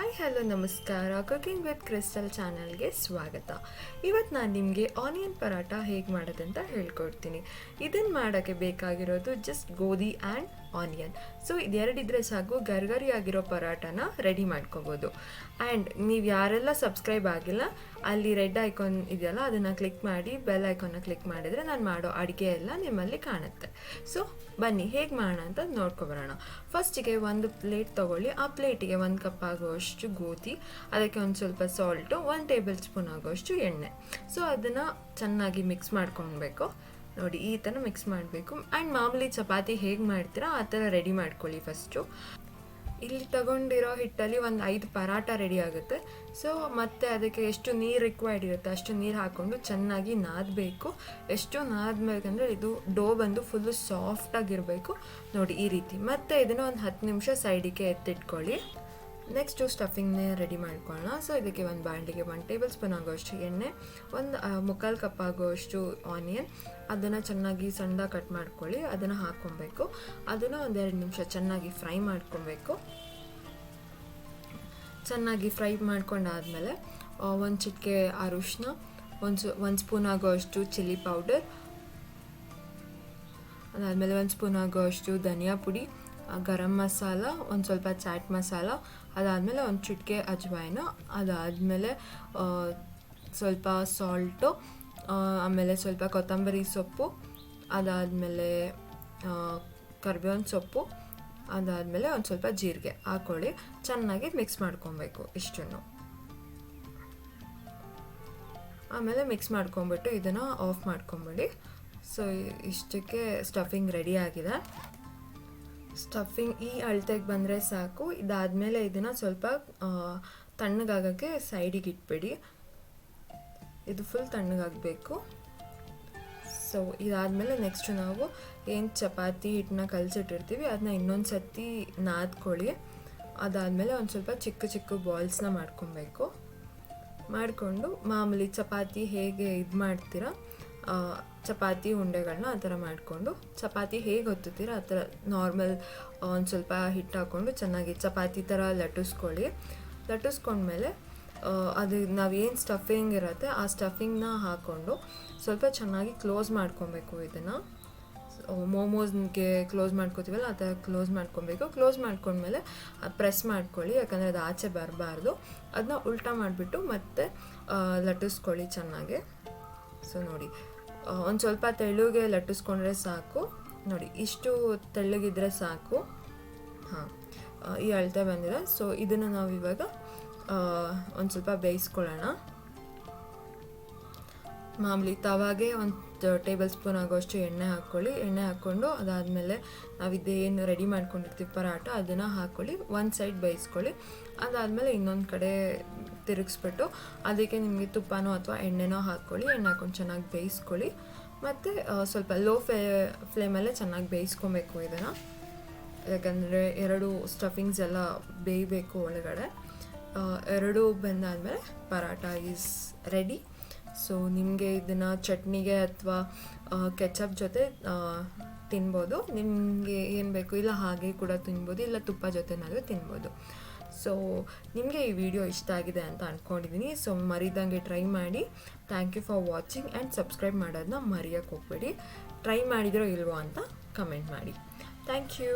Hi, hello, ನಮಸ್ಕಾರ. Cooking with Crystal ಚಾನಲ್ಗೆ ಸ್ವಾಗತ. ಇವತ್ತು ನಾನು ನಿಮಗೆ ಆನಿಯನ್ ಪರಾಟ ಹೇಗೆ ಮಾಡೋದಂತ ಹೇಳ್ಕೊಡ್ತೀನಿ. ಇದನ್ನು ಮಾಡೋಕ್ಕೆ ಬೇಕಾಗಿರೋದು ಜಸ್ಟ್ ಗೋಧಿ ಆ್ಯಂಡ್ ಆನಿಯನ್ ಸೊ ಇದೆರಡಿದ್ರೆ ಸಾಕು ಗರ್ಗರಿ ಆಗಿರೋ ಪರಾಟನ ರೆಡಿ ಮಾಡ್ಕೋಬೋದು. ಆ್ಯಂಡ್ ನೀವು ಯಾರೆಲ್ಲ ಸಬ್ಸ್ಕ್ರೈಬ್ ಆಗಿಲ್ಲ, ಅಲ್ಲಿ ರೆಡ್ ಐಕಾನ್ ಇದೆಯಲ್ಲ, ಅದನ್ನು ಕ್ಲಿಕ್ ಮಾಡಿ ಬೆಲ್ ಐಕಾನ್ನ ಕ್ಲಿಕ್ ಮಾಡಿದರೆ ನಾನು ಮಾಡೋ ಅಡುಗೆ ಎಲ್ಲ ನಿಮ್ಮಲ್ಲಿ ಕಾಣುತ್ತೆ. ಸೊ ಬನ್ನಿ, ಹೇಗೆ ಮಾಡೋಣ ಅಂತ ನೋಡ್ಕೊಬರೋಣ. ಫಸ್ಟಿಗೆ ಒಂದು ಪ್ಲೇಟ್ ತೊಗೊಳ್ಳಿ. ಆ ಪ್ಲೇಟಿಗೆ ಒಂದು ಕಪ್ ಆಗುವಷ್ಟು ಗೋಧಿ, ಅದಕ್ಕೆ ಒಂದು ಸ್ವಲ್ಪ ಸಾಲ್ಟು ಒಂದು ಟೇಬಲ್ ಸ್ಪೂನ್ ಆಗುವಷ್ಟು ಎಣ್ಣೆ. ಸೊ ಅದನ್ನು ಚೆನ್ನಾಗಿ ಮಿಕ್ಸ್ ಮಾಡ್ಕೊಳ್ಬೇಕು ನೋಡಿ, ಈ ಥರ ಮಿಕ್ಸ್ ಮಾಡಬೇಕು. ಆ್ಯಂಡ್ ಮಾಮೂಲಿ ಚಪಾತಿ ಹೇಗೆ ಮಾಡ್ತೀರಾ, ಆ ಥರ ರೆಡಿ ಮಾಡ್ಕೊಳ್ಳಿ ಫಸ್ಟು ಇಲ್ಲಿ ತಗೊಂಡಿರೋ ಹಿಟ್ಟಲ್ಲಿ ಒಂದು ಐದು ಪರಾಟ ರೆಡಿ ಆಗುತ್ತೆ. ಸೊ ಮತ್ತೆ ಅದಕ್ಕೆ ಎಷ್ಟು ನೀರು ರಿಕ್ವೈರ್ಡ್ ಇರುತ್ತೆ, ಅಷ್ಟು ನೀರು ಹಾಕ್ಕೊಂಡು ಚೆನ್ನಾಗಿ ನಾದಬೇಕು. ಎಷ್ಟು ನಾದಬೇಕಂದ್ರೆ ಇದು ಡೋ ಬಂದು ಫುಲ್ಲು ಸಾಫ್ಟಾಗಿರಬೇಕು ನೋಡಿ, ಈ ರೀತಿ. ಮತ್ತೆ ಇದನ್ನು ಒಂದು ಹತ್ತು ನಿಮಿಷ ಸೈಡಿಗೆ ಎತ್ತಿಟ್ಕೊಳ್ಳಿ. ನೆಕ್ಸ್ಟು ಸ್ಟಫಿಂಗ್ನೇ ರೆಡಿ ಮಾಡ್ಕೊಳ್ಳೋಣ ಸೊ ಇದಕ್ಕೆ ಒಂದು ಬಾಂಡಿಗೆ, ಒಂದು ಟೇಬಲ್ ಸ್ಪೂನ್ ಆಗೋಷ್ಟು ಎಣ್ಣೆ, ಒಂದು ಮುಕ್ಕಾಲು ಕಪ್ ಆಗೋಷ್ಟು ಆನಿಯನ್ ಅದನ್ನು ಚೆನ್ನಾಗಿ ಸಣ್ಣ ಕಟ್ ಮಾಡ್ಕೊಳ್ಳಿ. ಅದನ್ನು ಹಾಕ್ಕೊಬೇಕು. ಅದನ್ನು ಒಂದೆರಡು ನಿಮಿಷ ಚೆನ್ನಾಗಿ ಫ್ರೈ ಮಾಡ್ಕೊಬೇಕು. ಚೆನ್ನಾಗಿ ಫ್ರೈ ಮಾಡ್ಕೊಂಡಾದಮೇಲೆ ಒಂದು ಚಿಟಿಕೆ ಅರಿಶಿನ, ಒಂದು ಒಂದು ಸ್ಪೂನ್ ಆಗೋಷ್ಟು ಚಿಲ್ಲಿ ಪೌಡರ್. ಅದಾದಮೇಲೆ ಒಂದು ಸ್ಪೂನ್ ಆಗೋಷ್ಟು ಧನಿಯಾ ಪುಡಿ ಗರಂ ಮಸಾಲ, ಒಂದು ಸ್ವಲ್ಪ ಚಾಟ್ ಮಸಾಲ ಅದಾದಮೇಲೆ ಒಂದು ಚಿಟಿಕೆ ಅಜ್ವಾಯಿನ, ಅದಾದಮೇಲೆ ಸ್ವಲ್ಪ ಸಾಲ್ಟು ಆಮೇಲೆ ಸ್ವಲ್ಪ ಕೊತ್ತಂಬರಿ ಸೊಪ್ಪು, ಅದಾದಮೇಲೆ ಕರ್ಬೇವಿನ ಸೊಪ್ಪು, ಅದಾದಮೇಲೆ ಒಂದು ಸ್ವಲ್ಪ ಜೀರಿಗೆ ಹಾಕ್ಕೊಳ್ಳಿ ಚೆನ್ನಾಗಿ ಮಿಕ್ಸ್ ಮಾಡ್ಕೊಬೇಕು ಇಷ್ಟನ್ನು. ಆಮೇಲೆ ಮಿಕ್ಸ್ ಮಾಡ್ಕೊಂಬಿಟ್ಟು ಇದನ್ನು ಆಫ್ ಮಾಡ್ಕೊಂಬಿಡಿ. ಸೊ ಇಷ್ಟಕ್ಕೆ ಸ್ಟಫಿಂಗ್ ರೆಡಿ ಆಗಿದೆ. ಸ್ಟಫಿಂಗ್ ಈ ಅಳತೆಗೆ ಬಂದರೆ ಸಾಕು. ಇದಾದಮೇಲೆ ಇದನ್ನು ಸ್ವಲ್ಪ ತಣ್ಣಗಾಗೋಕ್ಕೆ ಸೈಡಿಗೆ ಇಟ್ಬಿಡಿ. ಇದು ಫುಲ್ ತಣ್ಣಗಾಗಬೇಕು. ಸೊ ಇದಾದಮೇಲೆ ನೆಕ್ಸ್ಟ್ ನಾವು ಏನು ಚಪಾತಿ ಹಿಟ್ಟನ್ನ ಕಲಸಿಟ್ಟಿರ್ತೀವಿ ಅದನ್ನ ಇನ್ನೊಂದು ಸತಿ ನಾದ್ಕೊಳ್ಳಿ. ಅದಾದಮೇಲೆ ಒಂದು ಸ್ವಲ್ಪ ಚಿಕ್ಕ ಚಿಕ್ಕ ಬಾಲ್ಸ್ನ ಮಾಡ್ಕೊಬೇಕು. ಮಾಡಿಕೊಂಡು ಮಾಮೂಲಿ ಚಪಾತಿ ಹೇಗೆ ಇದು ಮಾಡ್ತೀರಾ ಚಪಾತಿ ಉಂಡೆಗಳನ್ನ ಆ ಥರ ಮಾಡಿಕೊಂಡು, ಚಪಾತಿ ಹೇಗೆ ಹೊತ್ತುತ್ತೀರ ಆ ಥರ ನಾರ್ಮಲ್ ಒಂದು ಸ್ವಲ್ಪ ಹಿಟ್ಟು ಹಾಕ್ಕೊಂಡು ಚೆನ್ನಾಗಿ ಚಪಾತಿ ಥರ ಲಟ್ಟಿಸ್ಕೊಳ್ಳಿ. ಲಟ್ಟಿಸ್ಕೊಂಡ್ಮೇಲೆ ಅದು ನಾವೇನು ಸ್ಟಫಿಂಗ್ ಇರುತ್ತೆ ಆ ಸ್ಟಫಿಂಗ್ನ ಹಾಕ್ಕೊಂಡು ಸ್ವಲ್ಪ ಚೆನ್ನಾಗಿ ಕ್ಲೋಸ್ ಮಾಡ್ಕೊಬೇಕು ಇದನ್ನು. ಮೋಮೋಸ್ಗೆ ಕ್ಲೋಸ್ ಮಾಡ್ಕೋತೀವಲ್ಲ ಆ ಥರ ಕ್ಲೋಸ್ ಮಾಡ್ಕೊಬೇಕು. ಕ್ಲೋಸ್ ಮಾಡ್ಕೊಂಡ್ಮೇಲೆ ಪ್ರೆಸ್ ಮಾಡ್ಕೊಳ್ಳಿ, ಯಾಕಂದರೆ ಅದು ಆಚೆ ಬರಬಾರ್ದು. ಅದನ್ನ ಉಲ್ಟಾ ಮಾಡಿಬಿಟ್ಟು ಮತ್ತೆ ಲಟ್ಟಿಸ್ಕೊಳ್ಳಿ ಚೆನ್ನಾಗಿ. ಸೊ ನೋಡಿ. ಒಂದು ಸ್ವಲ್ಪ ತೆಳ್ಳಗೆ ಲಟ್ಟಿಸ್ಕೊಂಡ್ರೆ ಸಾಕು. ನೋಡಿ, ಇಷ್ಟು ತೆಳ್ಳಗಿದ್ರೆ ಸಾಕು. ಹಾಂ ಈ ಅಳತೆ ಬಂದಿದೆ. ಸೊ ಇದನ್ನು ನಾವು ಇವಾಗ ಒಂದು ಸ್ವಲ್ಪ ಬೇಯಿಸ್ಕೊಳ್ಳೋಣ. ಮಾಮೂಲಿ ತವಾಗೆ ಒಂದು ಟೇಬಲ್ ಸ್ಪೂನ್ ಆಗೋಷ್ಟು ಎಣ್ಣೆ ಹಾಕ್ಕೊಳ್ಳಿ ಎಣ್ಣೆ ಹಾಕ್ಕೊಂಡು ಅದಾದಮೇಲೆ ನಾವು ಇದೇನು ರೆಡಿ ಮಾಡ್ಕೊಂಡಿರ್ತೀವಿ ಪರಾಟ ಅದನ್ನು ಹಾಕ್ಕೊಳ್ಳಿ ಒಂದು ಸೈಡ್ ಬೇಯಿಸ್ಕೊಳ್ಳಿ. ಅದಾದಮೇಲೆ ಇನ್ನೊಂದು ಕಡೆ ತಿರುಗಿಸ್ಬಿಟ್ಟು ಅದಕ್ಕೆ ನಿಮಗೆ ತುಪ್ಪನೋ ಅಥವಾ ಎಣ್ಣೆನೋ ಹಾಕ್ಕೊಳ್ಳಿ, ಎಣ್ಣೆ ಹಾಕೊಂಡು ಚೆನ್ನಾಗಿ ಬೇಯಿಸ್ಕೊಳ್ಳಿ. ಮತ್ತು ಸ್ವಲ್ಪ ಲೋ ಫ್ಲೇ ಫ್ಲೇಮಲ್ಲೇ ಚೆನ್ನಾಗಿ ಬೇಯಿಸ್ಕೊಬೇಕು ಇದನ್ನು. ಯಾಕಂದರೆ ಎರಡು ಸ್ಟಫಿಂಗ್ಸ್ ಎಲ್ಲ ಬೇಯಬೇಕು ಒಳಗಡೆ. ಎರಡು ಬೆಂದಾದಮೇಲೆ ಪರಾಟ ಈಸ್ ರೆಡಿ ಸೊ ನಿಮಗೆ ಇದನ್ನು ಚಟ್ನಿಗೆ ಅಥವಾ ಕೆಚಪ್ ಜೊತೆ ತಿನ್ಬೋದು. ನಿಮಗೆ ಏನು ಬೇಕು ಇಲ್ಲ ಹಾಗೆ ಕೂಡ ತಿನ್ಬೋದು, ಇಲ್ಲ ತುಪ್ಪ ಜೊತೆನಾದರೂ ತಿನ್ಬೋದು. ಸೊ ನಿಮಗೆ ಈ ವಿಡಿಯೋ ಇಷ್ಟ ಆಗಿದೆ ಅಂತ ಅಂದ್ಕೊಂಡಿದ್ದೀನಿ ಸೊ ಮರಿದಂಗೆ ಟ್ರೈ ಮಾಡಿ. Thank you for watching and subscribe ಮಾಡೋದನ್ನ ಮರೆಯೋಕ್ಕೆ ಹೋಗ್ಬೇಡಿ. ಟ್ರೈ ಮಾಡಿದಿರೋ ಇಲ್ವೋ ಅಂತ ಕಮೆಂಟ್ ಮಾಡಿ. Thank you